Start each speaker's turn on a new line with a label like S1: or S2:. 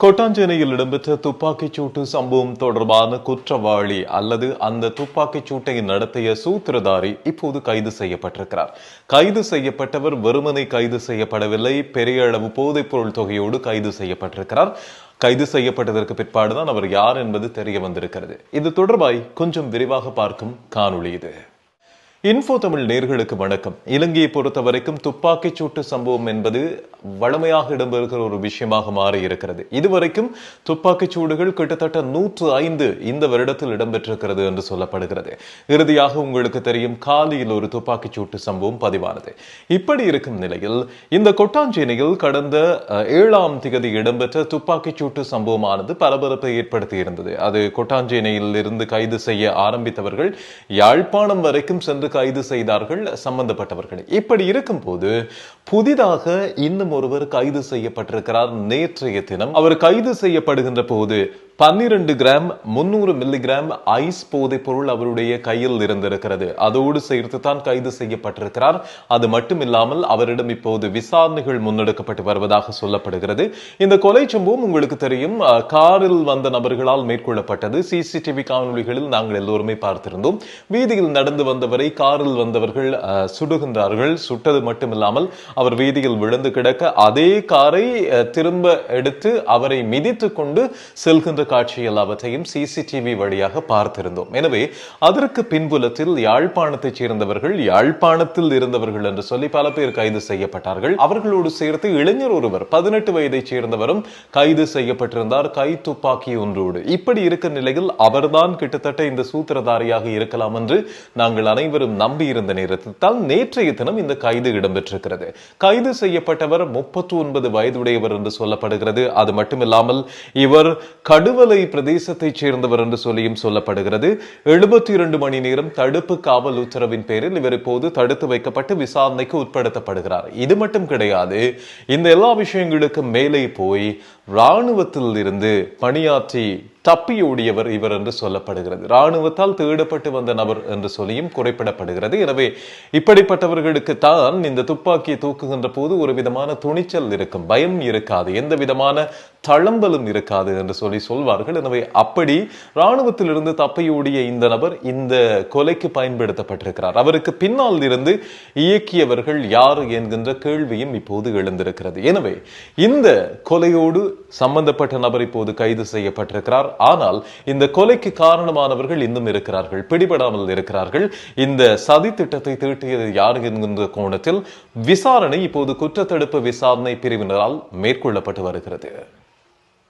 S1: கொட்டாஞ்சேனையில் இடம்பெற்ற துப்பாக்கிச் சூட்டு சம்பவம் தொடர்பான குற்றவாளி அல்லது அந்த துப்பாக்கிச் சூட்டை நடத்திய சூத்திரதாரி இப்போது கைது செய்யப்பட்டிருக்கிறார் கைது செய்யப்பட்டவர் வெறுமனை கைது செய்யப்படவில்லை பெரிய அளவு போதைப்பொருள் தொகையோடு கைது செய்யப்பட்டிருக்கிறார் கைது செய்யப்பட்டதற்கு பிற்பாடுதான் அவர் யார் என்பது தெரிய வந்திருக்கிறது இது தொடர்பாய் கொஞ்சம் விரிவாக பார்க்கும் காணொளி இது இன்ஃபோ தமிழ் நேர்களுக்கு வணக்கம். இலங்கையை பொறுத்த வரைக்கும் துப்பாக்கிச் சூட்டு சம்பவம் என்பது வளமையாக இடம்பெறுகிற ஒரு விஷயமாக மாறி இருக்கிறது இதுவரைக்கும் துப்பாக்கிச் சூடுகள் கிட்டத்தட்ட நூற்று ஐந்து இந்த வருடத்தில் இடம்பெற்றிருக்கிறது என்று சொல்லப்படுகிறது. இறுதியாக உங்களுக்கு தெரியும் காலியில் ஒரு துப்பாக்கிச் சூட்டு சம்பவம் பதிவானது. இப்படி இருக்கும் நிலையில் இந்த கொட்டாஞ்சேனையில் கடந்த ஏழாம் திகதி இடம்பெற்ற துப்பாக்கிச் சூட்டு சம்பவமானது பரபரப்பை ஏற்படுத்தி இருந்தது அது கொட்டாஞ்சேனையில் இருந்து கைது செய்ய ஆரம்பித்தவர்கள் யாழ்ப்பாணம் வரைக்கும் சென்று கைது செய்தார்கள் சம்பந்தப்பட்டவர்கள். இப்படி இருக்கும்போது புதிதாக இன்னும் ஒருவர் கைது செய்யப்பட்டிருக்கிறார். நேற்றைய தினம் அவர் கைது செய்யப்படுகின்ற போது பன்னிரண்டு கிராம் முன்னூறு மில்லிகிராம் ஐஸ் போதைப் பொருள் அவருடைய கையில் இருந்திருக்கிறது. அதோடு சேர்த்து தான் கைது செய்யப்பட்டிருக்கிறார். அது மட்டுமில்லாமல் அவரிடம் இப்போது விசாரணைகள் முன்னெடுக்கப்பட்டு வருவதாக சொல்லப்படுகிறது. இந்த கொலை சம்பவம் உங்களுக்கு தெரியும். காரில் வந்த நபர்களால் மேற்கொள்ளப்பட்டது. சிசிடிவி காணொலிகளில் நாங்கள் எல்லோருமே பார்த்திருந்தோம். வீதியில் நடந்து வந்தவரை காரில் வந்தவர்கள் சுடுகின்றார்கள். சுட்டது மட்டுமில்லாமல் அவர் வீதியில் விழுந்து கிடக்க அதே காரை திரும்ப எடுத்து அவரை மிதித்து கொண்டு செல்கின்ற காட்சி எல்லாவற்றையும் சிசிடிவி வழியாக பார்த்திருந்தோம். எனவே அதற்கு பின்புலத்தில் யாழ்ப்பாணத்தைச் சேர்ந்தவர்கள் யாழ்ப்பாணத்தில் இருந்தவர்கள் என்று சொல்லி பல பேர் கைது செய்யப்பட்டார்கள். அவர்களோடு சேர்த்து இளைஞர் ஒருவர் பதினெட்டு வயதைச் சேர்ந்தவரும் கைது செய்யப்பட்டிருந்தார். கை துப்பாக்கி ஒன்றோடு. இப்படி இருக்க நிலையில் அவர்தான் கிட்டத்தட்ட இந்த சூத்திரதாரியாக இருக்கலாம் என்று நாங்கள் அனைவரும் பலரும் நம்பியிருந்த நேரத்தில் தான் நேற்றைய தினம் இந்த கைது இடம்பெற்றிருக்கிறது. கைது செய்யப்பட்டவர் முப்பத்தி ஒன்பது வயதுடையவர் என்று சொல்லப்படுகிறது. அது மட்டுமில்லாமல் இவர் கடுவலை பிரதேசத்தைச் சேர்ந்தவர் என்று சொல்லியும் சொல்லப்படுகிறது. எழுபத்தி இரண்டு மணி நேரம் தடுப்பு காவல் உத்தரவின் பேரில் இவர் இப்போது தடுத்து வைக்கப்பட்டு விசாரணைக்கு உட்படுத்தப்படுகிறார். இது மட்டும் கிடையாது. இந்த எல்லா விஷயங்களுக்கும் மேலே போய் இராணுவத்தில் இருந்து பணியாற்றி தப்பியோடியவர் இவர் என்று சொல்லப்படுகிறது. ராணுவத்தால் தேடப்பட்டு வந்த நபர் என்று சொல்லியும் குறிப்பிடப்படுகிறது. எனவே இப்படிப்பட்டவர்களுக்கு தான் இந்த துப்பாக்கியை தூக்குகின்ற போது ஒரு விதமான துணிச்சல் இருக்கும். பயம் இருக்காது. எந்த விதமான தளம்பலும் இருக்காது என்று சொல்லி சொல்வார்கள். எனவே அப்படி ராணுவத்திலிருந்து தப்பியோடிய இந்த நபர் இந்த கொலைக்கு பயன்படுத்தப்பட்டிருக்கிறார். அவருக்கு பின்னால் இருந்து இயக்கியவர்கள் யார் என்கின்ற கேள்வியும் இப்போது எழுந்திருக்கிறது. எனவே இந்த கொலையோடு சம்பந்தப்பட்ட நபர் இப்போது கைது செய்யப்பட்டிருக்கிறார். ஆனால் இந்த கொலைக்கு காரணமானவர்கள் இன்னும் இருக்கிறார்கள் பிடிபடாமல் இருக்கிறார்கள். இந்த சதி திட்டத்தை தீட்டியது யார் என்கின்ற கோணத்தில் விசாரணை இப்போது குற்றத்தடுப்பு விசாரணை பிரிவினரால் மேற்கொள்ளப்பட்டு வருகிறது.